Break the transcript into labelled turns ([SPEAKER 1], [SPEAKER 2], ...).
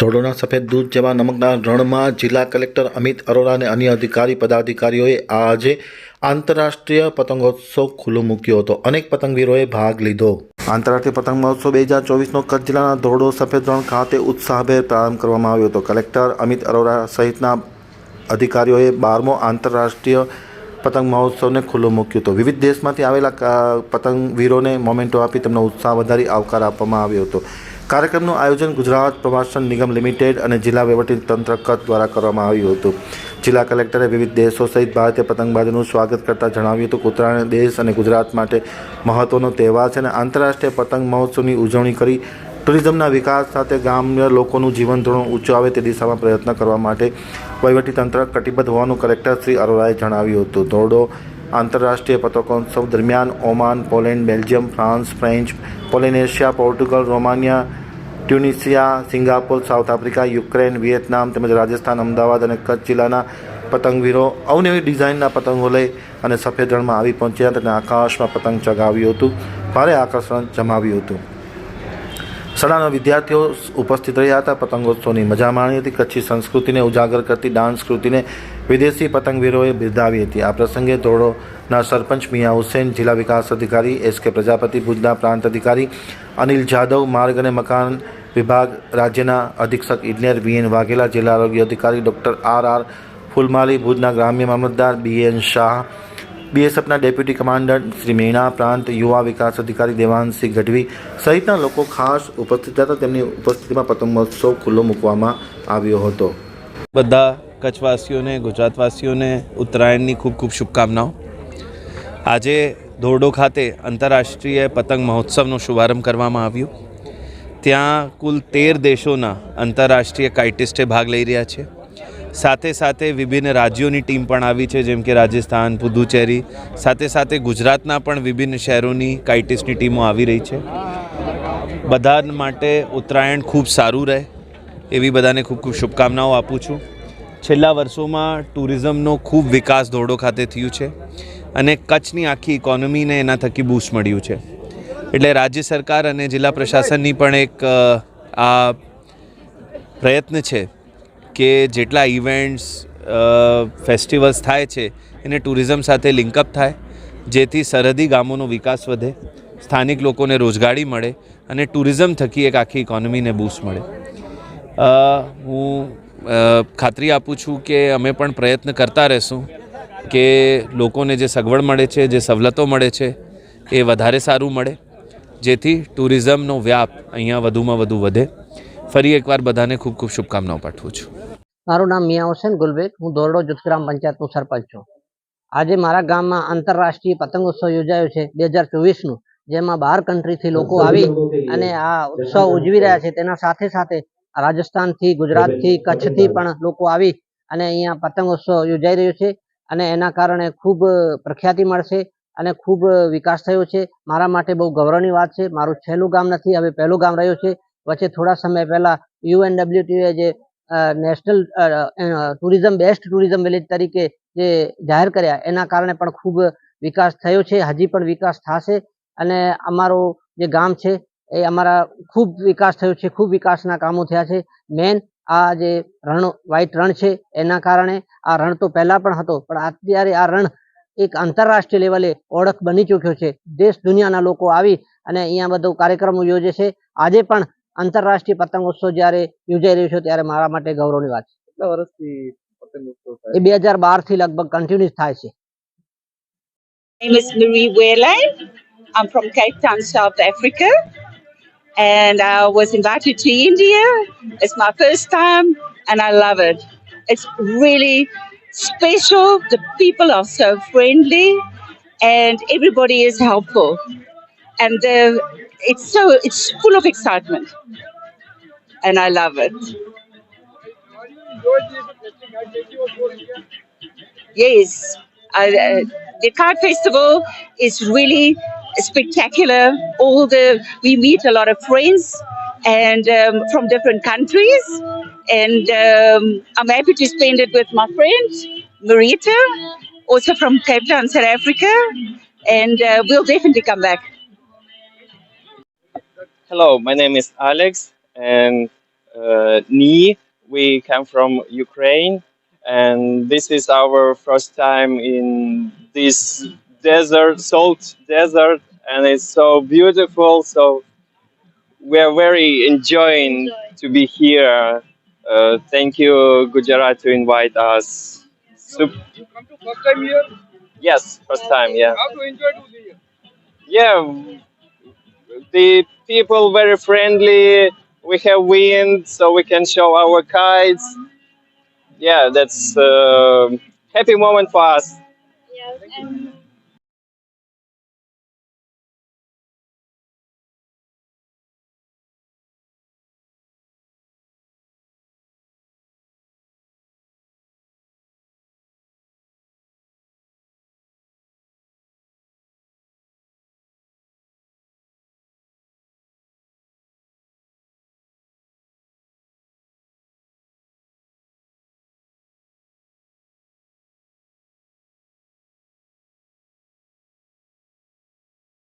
[SPEAKER 1] ધોરડોના સફેદ દૂધ જેવા નમકના રણમાં જિલ્લા કલેક્ટર અમિત અરોરા અને અન્ય અધિકારી પદાધિકારીઓએ આજે આંતરરાષ્ટ્રીય પતંગોત્સવ ખુલ્લો મૂક્યો હતો. અનેક પતંગવીરોએ ભાગ લીધો. આંતરરાષ્ટ્રીય પતંગ મહોત્સવ બે હજાર ચોવીસનો કચ્છ જિલ્લાના ધોરડો સફેદ રણ ખાતે ઉત્સાહભેર પ્રારંભ કરવામાં આવ્યો હતો. કલેક્ટર અમિત અરોરા સહિતના અધિકારીઓએ બારમો આંતરરાષ્ટ્રીય પતંગ મહોત્સવને ખુલ્લો મૂક્યો હતો. વિવિધ દેશમાંથી આવેલા પતંગવીરોને મોમેન્ટો આપી તેમનો ઉત્સાહ વધારી આવકાર આપવામાં આવ્યો હતો. કાર્યક્રમનું આયોજન ગુજરાત પ્રવાસન નિગમ લિમિટેડ અને જિલ્લા વહીવટીતંત્ર કચ્છ દ્વારા કરવામાં આવ્યું હતું. જિલ્લા કલેક્ટરે વિવિધ દેશો સહિત ભારતીય પતંગબાજનું સ્વાગત કરતાં જણાવ્યું હતું કે ઉત્તરાયણ દેશ અને ગુજરાત માટે મહત્વનો તહેવાર છે અને આંતરરાષ્ટ્રીય પતંગ મહોત્સવની ઉજવણી કરી ટુરિઝમના વિકાસ સાથે ગ્રામ્ય લોકોનું જીવન ધોરણ ઊંચું આવે તે દિશામાં પ્રયત્ન કરવા માટે વહીવટીતંત્ર કટિબદ્ધ હોવાનું કલેક્ટર શ્રી અરોરાએ જણાવ્યું હતું. ધોરડો આંતરરાષ્ટ્રીય પતકોત્સવ દરમિયાન Oman, Poland, Belgium, France, French, Polynesia, Portugal, Romania Tunisia Singapore, South Africa, Ukraine, Vietnam તેમજ રાજસ્થાન, અમદાવાદ અને કચ્છ જિલ્લાના પતંગવીરો અવનવી ડિઝાઇનના પતંગો લઈ અને સફેદ રણમાં આવી પહોંચ્યા તેને આકાશમાં પતંગ ચગાવ્યું હતું. ભારે આકર્ષણ જમાવ્યું હતું. શાળાના વિદ્યાર્થીઓ ઉપસ્થિત રહ્યા હતા. પતંગોત્સવની મજા માણી હતી. કચ્છી સંસ્કૃતિને ઉજાગર કરતી ડાન્સ કૃતિને વિદેશી પતંગવીરોએ બિરદાવી હતી. આ પ્રસંગે ધોરડોના સરપંચ મિયા હુસેન, જિલ્લા વિકાસ અધિકારી એસ કે પ્રજાપતિ, ભુજના પ્રાંત અધિકારી અનિલ જાદવ માર્ગ અને મકાન વિભાગ રાજ્યના અધિક્ષક ઇજનેર વી એન વાઘેલા, જિલ્લા આરોગ્ય અધિકારી ડૉક્ટર આર આર ફુલમાલી, ભુજના ગ્રામ્ય મામલતદાર બી એન શાહ બીએસએફના ડેપ્યુટી કમાન્ડન્ટ શ્રી મીણા પ્રાંત, યુવા વિકાસ અધિકારી દેવાંશસિંહ ગઢવી સહિતના લોકો ખાસ ઉપસ્થિત હતા. તેમની ઉપસ્થિતિમાં પતંગ મહોત્સવ ખુલ્લો મૂકવામાં આવ્યો હતો.
[SPEAKER 2] બધા કચ્છવાસીઓને, ગુજરાતવાસીઓને ઉત્તરાયણની ખૂબ ખૂબ શુભકામનાઓ. આજે ધોરડો ખાતે આંતરરાષ્ટ્રીય પતંગ મહોત્સવનો શુભારંભ કરવામાં આવ્યો. ત્યાં કુલ તેર દેશોના આંતરરાષ્ટ્રીય કાઇટિસ્ટે ભાગ લઈ રહ્યા છે. સાથે સાથે વિભિન્ન રાજ્યોની ટીમ પણ આવી છે, જેમ કે રાજસ્થાન, પુદુચેરી. સાથે સાથે ગુજરાતના પણ વિભિન્ન શહેરોની કાઇટિસની ટીમો આવી રહી છે. બધા માટે ઉત્તરાયણ ખૂબ સારું રહે. એવી બધાને ખૂબ ખૂબ શુભકામનાઓ આપું છું. છેલ્લા વર્ષોમાં ટુરિઝમનો ખૂબ વિકાસ ધોરડો ખાતે થયું છે અને કચ્છની આખી ઇકોનોમીને એના થકી બૂસ્ટ મળ્યું છે. એટલે રાજ્ય સરકાર અને જિલ્લા પ્રશાસનની પણ એક આ પ્રયત્ન છે કે જેટલા ઇવેન્ટ્સ ફેસ્ટિવલ્સ થાય છે, એને ટુરિઝમ સાથે લિંકઅપ થાય, જેથી સરહદી ગામોનો વિકાસ વધે, સ્થાનિક લોકોને રોજગારી મળે અને ટુરિઝમ થકી એક આખી ઇકોનોમીને બૂસ્ટ મળે. હું ખાતરી આપું છું કે અમે પણ પ્રયત્ન કરતા રહેશું કે લોકોને જે સગવડ મળે છે, જે સવલતો મળે છે, એ વધારે સારું મળે, જેથી ટુરિઝમનો વ્યાપ અહીંયા વધુમાં વધુ વધે. ફરી એકવાર બધાને ખૂબ ખૂબ શુભકામનાઓ પાઠવું છું.
[SPEAKER 3] મારું નામ મિયા હુસેન ગુલબેગ. હું દોરડો જુથગ્રામ પંચાયતનો સરપંચ છું. આજે મારા ગામમાં આંતરરાષ્ટ્રીય પતંગોત્સવ યોજાયો છે બે હજાર ચોવીસનું જેમાં બાર કન્ટ્રીથી લોકો આવી અને આ ઉત્સવ ઉજવી રહ્યા છે. તેના સાથે સાથે રાજસ્થાનથી ગુજરાતથી કચ્છથી પણ લોકો આવી અને અહીંયા પતંગોત્સવ યોજાઈ રહ્યો છે અને એના કારણે ખૂબ પ્રખ્યાતિ મળશે અને ખૂબ વિકાસ થયો છે. મારા માટે બહુ ગૌરવની વાત છે. મારું છેલ્લું ગામ નથી હવે પહેલું ગામ રહ્યું છે. વચ્ચે થોડા સમય પહેલા યુએનડબ્લ્યુટીએ જે national tourism, best tourism village તરીકે જે જાહેર કર્યા, એના કારણે પણ ખૂબ વિકાસ થયો છે, હજી પણ વિકાસ થશે. અને અમારો જે ગામ છે, એ અમારા ખૂબ વિકાસ થયો છે, ખૂબ વિકાસના કામો થયા છે. મેન આ જે રણ, વ્હાઈટ રણ છે, એના કારણે આ રણ તો પહેલાં પણ હતો, પણ અત્યારે આ રણ એક આંતરરાષ્ટ્રીય લેવલે ઓળખ બની ચૂક્યો છે. દેશ દુનિયાના લોકો આવી અને અહીંયા બધો કાર્યક્રમો યોજે છે. આજે પણ આંતરરાષ્ટ્રીય પતંગોત્સવ જ્યારે યોજાઈ રહ્યો છે ત્યારે મારા માટે ગૌરવની વાત છે
[SPEAKER 4] કેટલા વર્ષથી પતંગોત્સવ થાય
[SPEAKER 3] એ બે હજાર બાર થી લગભગ કન્ટિન્યુઅસ થાય છે
[SPEAKER 5] name is Marie Whelan. I'm from Cape Town, South Africa. And I was invited to India. It's my first time and I love it. It's really special. The people are so friendly and everybody is helpful. And uh, it's so, it's full of excitement. And I love it. Yes, uh, uh, the card festival is really spectacular. All the we meet a lot of friends and um, from different countries, and um, I'm happy to spend it with my friend Marita, also from Cape Town, South Africa, and uh, we'll definitely come back.
[SPEAKER 6] Hello, my name is Alex, and uh, Ni. We come from Ukraine, and this is our first time in this desert, salt desert, and it's so beautiful. So we are very enjoying to be here. Uh, thank you, Gujarat, to invite us. Sup-
[SPEAKER 4] You come to first time here.
[SPEAKER 6] yes, first time, yeah.
[SPEAKER 4] How to enjoy to the
[SPEAKER 6] Yeah, the people very friendly. We have wind, so we can show our kites. Yeah, that's a happy moment for us.
[SPEAKER 7] And